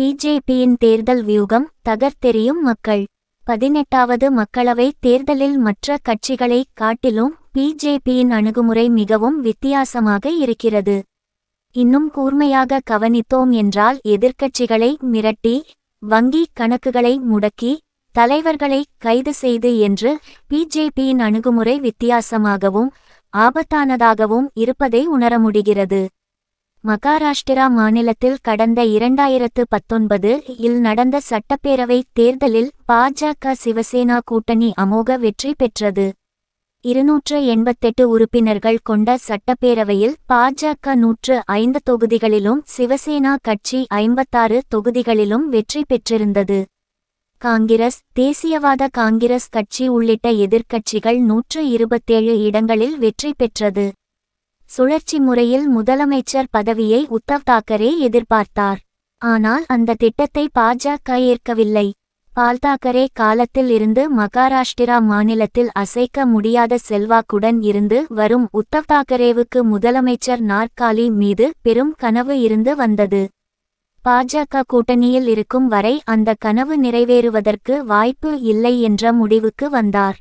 பிஜேபியின் தேர்தல் வியூகம் தகர்த்தெறியும் மக்கள். பதினெட்டாவது மக்களவை தேர்தலில் மற்ற கட்சிகளை காட்டிலும் பிஜேபியின் அணுகுமுறை மிகவும் வித்தியாசமாக இருக்கிறது. இன்னும் கூர்மையாக கவனித்தோம் என்றால் எதிர்க்கட்சிகளை மிரட்டி வங்கி கணக்குகளை முடக்கி தலைவர்களை கைது செய்து என்று பிஜேபியின் அணுகுமுறை வித்தியாசமாகவும் ஆபத்தானதாகவும் இருப்பதை உணர முடிகிறது. மகாராஷ்டிரா மாநிலத்தில் கடந்த இரண்டாயிரத்து பத்தொன்பது இல் நடந்த சட்டப்பேரவை தேர்தலில் பாஜக சிவசேனா கூட்டணி அமோக வெற்றி பெற்றது. இருநூற்று எண்பத்தெட்டு உறுப்பினர்கள் கொண்ட சட்டப்பேரவையில் பாஜக நூற்று ஐந்து தொகுதிகளிலும் சிவசேனா கட்சி ஐம்பத்தாறு தொகுதிகளிலும் வெற்றி பெற்றிருந்தது. காங்கிரஸ் தேசியவாத காங்கிரஸ் கட்சி உள்ளிட்ட எதிர்க்கட்சிகள் நூற்று இருபத்தேழு இடங்களில் வெற்றி பெற்றது. சுழற்சி முறையில் முதலமைச்சர் பதவியை உத்தவ் தாக்கரே எதிர்பார்த்தார். ஆனால் அந்த திட்டத்தை பாஜக ஏற்கவில்லை. பால் தாக்கரே காலத்தில் இருந்து மகாராஷ்டிரா மாநிலத்தில் அசைக்க முடியாத செல்வாக்குடன் இருந்து வரும் உத்தவ் தாக்கரேவுக்கு முதலமைச்சர் நாற்காலி மீது பெரும் கனவு இருந்து வந்தது. பாஜக கூட்டணியில் இருக்கும் வரை அந்த கனவு நிறைவேறுவதற்கு வாய்ப்பு இல்லை என்ற முடிவுக்கு வந்தார்.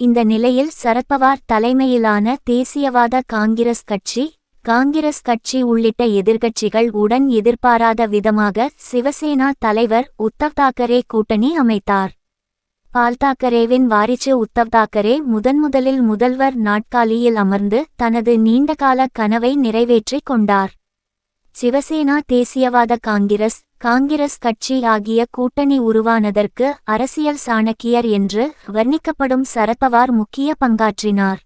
இந்த நிலையில் சரத்பவார் தலைமையிலான தேசியவாத காங்கிரஸ் கட்சி காங்கிரஸ் கட்சி உள்ளிட்ட எதிர்க்கட்சிகள் உடன் எதிர்பாராத விதமாக சிவசேனா தலைவர் உத்தவ் தாக்கரே கூட்டணி அமைத்தார். பால் தாக்கரேவின் வாரிசு உத்தவ் தாக்கரே முதன்முதலில் முதல்வர் நாட்காலியில் அமர்ந்து தனது நீண்டகால கனவை நிறைவேற்றிக் கொண்டார். சிவசேனா தேசியவாத காங்கிரஸ் காங்கிரஸ் கட்சி ஆகிய கூட்டணி உருவானதற்கு அரசியல் சாணக்கியர் என்று வர்ணிக்கப்படும் சரத்பவார் முக்கிய பங்காற்றினார்.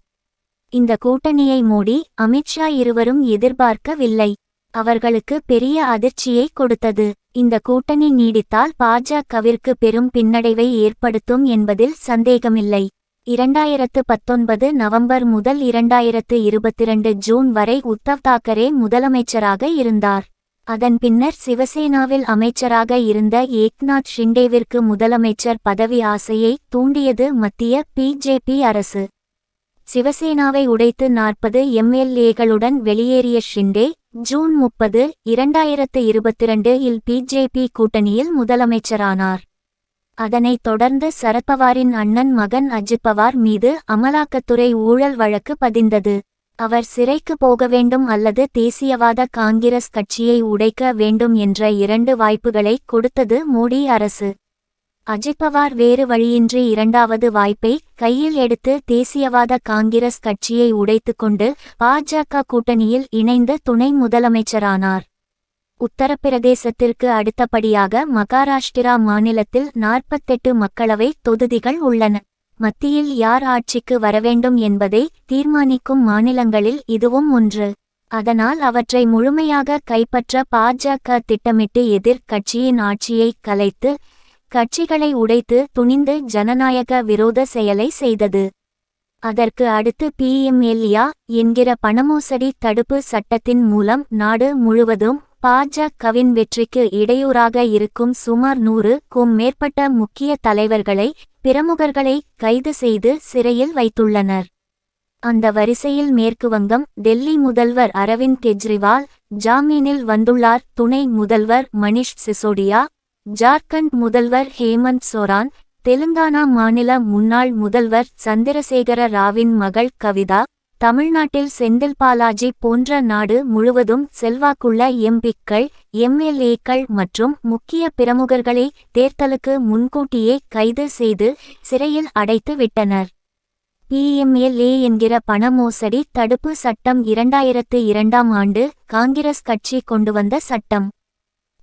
இந்த கூட்டணியை மோடி அமித்ஷா இருவரும் எதிர்பார்க்கவில்லை. அவர்களுக்கு பெரிய அதிர்ச்சியை கொடுத்தது. இந்த கூட்டணி நீடித்தால் பாஜகவிற்கு பெரும் பின்னடைவை ஏற்படுத்தும் என்பதில் சந்தேகமில்லை. இரண்டாயிரத்து பத்தொன்பது நவம்பர் முதல் இரண்டாயிரத்து இருபத்திரண்டு ஜூன் வரை உத்தவ் தாக்கரே முதலமைச்சராக இருந்தார். அதன் பின்னர் சிவசேனாவில் அமைச்சராக இருந்த ஏக்நாத் ஷிண்டேவிற்கு முதலமைச்சர் பதவி ஆசையை தூண்டியது மத்திய பிஜேபி அரசு. சிவசேனாவை உடைத்து நாற்பது எம்எல்ஏகளுடன் வெளியேறிய ஷிண்டே ஜூன் முப்பது இரண்டாயிரத்து இருபத்திரண்டு இல் பிஜேபி கூட்டணியில் முதலமைச்சரானார். அதனைத் தொடர்ந்து சரத்பவாரின் அண்ணன் மகன் அஜித் பவார் மீது அமலாக்கத்துறை ஊழல் வழக்கு பதிந்தது. அவர் சிறைக்கு போக வேண்டும் அல்லது தேசியவாத காங்கிரஸ் கட்சியை உடைக்க வேண்டும் என்ற இரண்டு வாய்ப்புகளை கொடுத்தது மோடி அரசு. அஜித் பவார் வேறு வழியின்றி இரண்டாவது வாய்ப்பை கையில் எடுத்து தேசியவாத காங்கிரஸ் கட்சியை உடைத்துக்கொண்டு பாஜக கூட்டணியில் இணைந்து துணை முதலமைச்சரானார். உத்தரப்பிரதேசத்திற்கு அடுத்தபடியாக மகாராஷ்டிரா மாநிலத்தில் நாற்பத்தெட்டு மக்களவை தொகுதிகள் உள்ளன. மத்தியில் யார் ஆட்சிக்கு வரவேண்டும் என்பதை தீர்மானிக்கும் மாநிலங்களில் இதுவும் ஒன்று. அதனால் அவற்றை முழுமையாக கைப்பற்ற பாஜக திட்டமிட்டு எதிர் கட்சியின் ஆட்சியை கலைத்து கட்சிகளை உடைத்து துணிந்து ஜனநாயக விரோத செயலை செய்தது. அதற்கு அடுத்து பிஎம்எல்யா என்கிற பணமோசடி தடுப்பு சட்டத்தின் மூலம் நாடு முழுவதும் பாஜகவின் வெற்றிக்கு இடையூறாக இருக்கும் சுமார் நூறுக்கும் மேற்பட்ட முக்கிய தலைவர்களை பிரமுகர்களை கைது செய்து சிறையில் வைத்துள்ளனர். அந்த வரிசையில் மேற்குவங்கம் டெல்லி முதல்வர் அரவிந்த் கெஜ்ரிவால் ஜாமீனில் வந்துள்ளார் துணை முதல்வர் மணிஷ் சிசோடியா ஜார்க்கண்ட் முதல்வர் ஹேமந்த் சோரான் தெலுங்கானா மாநில முன்னாள் முதல்வர் சந்திரசேகர ராவின் மகள் கவிதா தமிழ்நாட்டில் செந்தில் பாலாஜி போன்ற நாடு முழுவதும் செல்வாக்குள்ள எம்பிக்கள் எம்எல்ஏக்கள் மற்றும் முக்கிய பிரமுகர்களை தேர்தலுக்கு முன்கூட்டியே கைது செய்து சிறையில் அடைத்து விட்டனர். பிஎம்எல்ஏ என்கிற பண மோசடி தடுப்பு சட்டம் இரண்டாயிரத்து இரண்டாம் ஆண்டு காங்கிரஸ் கட்சி கொண்டு வந்த சட்டம்.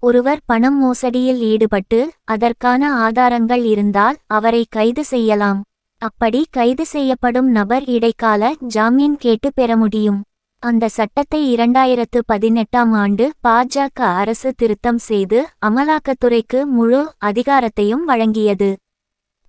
ஒருவர் பணம் மோசடியில் ஈடுபட்டு அதற்கான ஆதாரங்கள் இருந்தால் அவரை கைது செய்யலாம். அப்படி கைது செய்யப்படும் நபர் இடைக்கால ஜாமீன் கேட்டு பெற முடியும். அந்த சட்டத்தை இரண்டாயிரத்து பதினெட்டாம் ஆண்டு பாஜக அரசு திருத்தம் செய்து அமலாக்கத்துறைக்கு முழு அதிகாரத்தையும் வழங்கியது.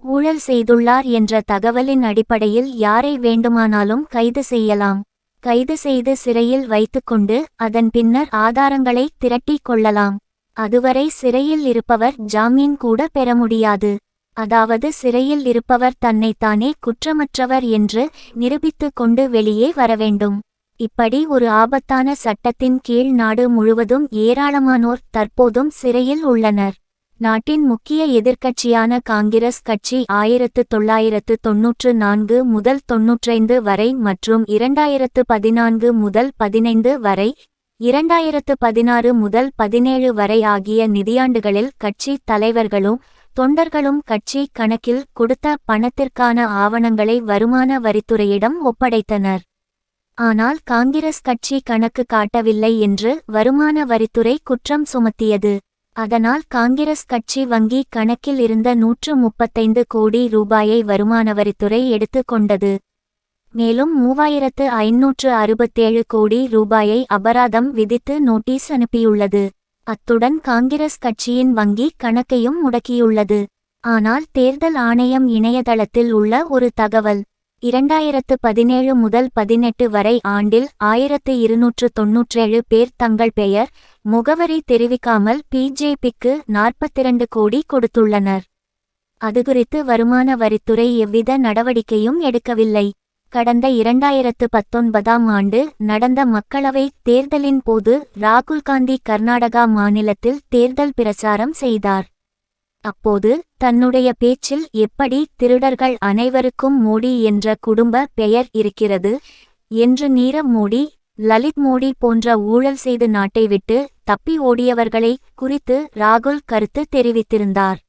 ஊழல் செய்துள்ளார் என்ற தகவலின் அடிப்படையில் யாரை வேண்டுமானாலும் கைது செய்யலாம். கைது செய்து சிறையில் வைத்துக்கொண்டு அதன் பின்னர் ஆதாரங்களை திரட்டிக் கொள்ளலாம். அதுவரை சிறையில் இருப்பவர் ஜாமீன் கூட பெற முடியாது. அதாவது சிறையில் இருப்பவர் தன்னைத்தானே குற்றமற்றவர் என்று நிரூபித்துக் கொண்டு வெளியே வரவேண்டும். இப்படி ஒரு ஆபத்தான சட்டத்தின் கீழ் நாடு முழுவதும் ஏராளமானோர் தற்போதும் சிறையில் உள்ளனர். நாட்டின் முக்கிய எதிர்க்கட்சியான காங்கிரஸ் கட்சி ஆயிரத்து தொள்ளாயிரத்து தொன்னூற்று நான்கு முதல் தொன்னூற்றைந்து வரை மற்றும் இரண்டாயிரத்து பதினான்கு முதல் பதினைந்து வரை இரண்டாயிரத்து பதினாறு முதல் பதினேழு வரை ஆகிய நிதியாண்டுகளில் கட்சி தலைவர்களும் தொண்டர்களும் கட்சி கணக்கில் கொடுத்த பணத்திற்கான ஆவணங்களை வருமான வரித்துறையிடம் ஒப்படைத்தனர். ஆனால் காங்கிரஸ் கட்சி கணக்கு காட்டவில்லை என்று வருமான வரித்துறை குற்றம் சுமத்தியது. அதனால் காங்கிரஸ் கட்சி வங்கி கணக்கில் இருந்த நூற்று முப்பத்தைந்து கோடி ரூபாயை வருமான வரித்துறை எடுத்துக்கொண்டது மேலும் மூவாயிரத்து ஐநூற்று அறுபத்தேழு கோடி ரூபாயை அபராதம் விதித்து நோட்டீஸ் அனுப்பியுள்ளது. அத்துடன் காங்கிரஸ் கட்சியின் வங்கி கணக்கையும் முடக்கியுள்ளது. ஆனால் தேர்தல் ஆணையம் இணையதளத்தில் உள்ள ஒரு தகவல் இரண்டாயிரத்து பதினேழு முதல் பதினெட்டு வரை ஆண்டில் ஆயிரத்து இருநூற்று தொன்னூற்றேழு பேர் தங்கள் பெயர் முகவரி தெரிவிக்காமல் பிஜேபிக்கு நாற்பத்திரண்டு கோடி கொடுத்துள்ளனர். அதுகுறித்து வருமான வரித்துறை எவ்வித நடவடிக்கையும் எடுக்கவில்லை. கடந்த இரண்டாயிரத்து பத்தொன்பதாம் ஆண்டு நடந்த மக்களவை தேர்தலின் போது ராகுல் காந்தி கர்நாடகா மாநிலத்தில் தேர்தல் பிரச்சாரம் செய்தார். அப்போது தன்னுடைய பேச்சில் எப்படி திருடர்கள் அனைவருக்கும் மோடி என்ற குடும்ப பெயர் இருக்கிறது என்று நீரவ் மோடி லலித் மோடி போன்ற ஊழல் செய்து நாட்டை விட்டு தப்பி ஓடியவர்களை குறித்து ராகுல் கருத்து தெரிவித்திருந்தார்.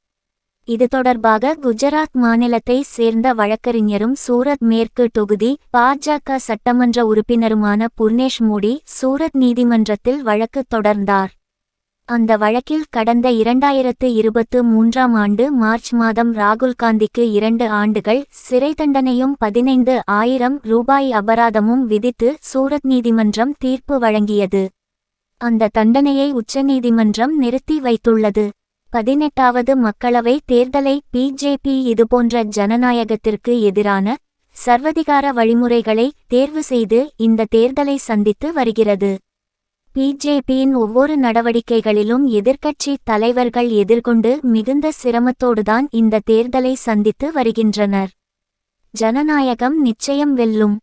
இது தொடர்பாக குஜராத் மாநிலத்தை சேர்ந்த வழக்கறிஞரும் சூரத் மேற்கு தொகுதி பாஜக சட்டமன்ற உறுப்பினருமான புர்னேஷ் மோடி சூரத் நீதிமன்றத்தில் வழக்கு தொடர்ந்தார். அந்த வழக்கில் கடந்த இரண்டாயிரத்து இருபத்து மூன்றாம் ஆண்டு மார்ச் மாதம் ராகுல் காந்திக்கு இரண்டு ஆண்டுகள் சிறை தண்டனையும் பதினைந்து ஆயிரம் ரூபாய் அபராதமும் விதித்து சூரத் நீதிமன்றம் தீர்ப்பு வழங்கியது. அந்த தண்டனையை உச்சநீதிமன்றம் நிறுத்தி வைத்துள்ளது. பதினெட்டாவது மக்களவை தேர்தலை பிஜேபி இதுபோன்ற ஜனநாயகத்திற்கு எதிரான சர்வதிகார வழிமுறைகளை தேர்வு செய்து இந்த தேர்தலை சந்தித்து வருகிறது. பிஜேபியின் ஒவ்வொரு நடவடிக்கைகளிலும் எதிர்க்கட்சி தலைவர்கள் எதிர்கொண்டு மிகுந்த சிரமத்தோடுதான் இந்த தேர்தலை சந்தித்து வருகின்றனர். ஜனநாயகம் நிச்சயம் வெல்லும்.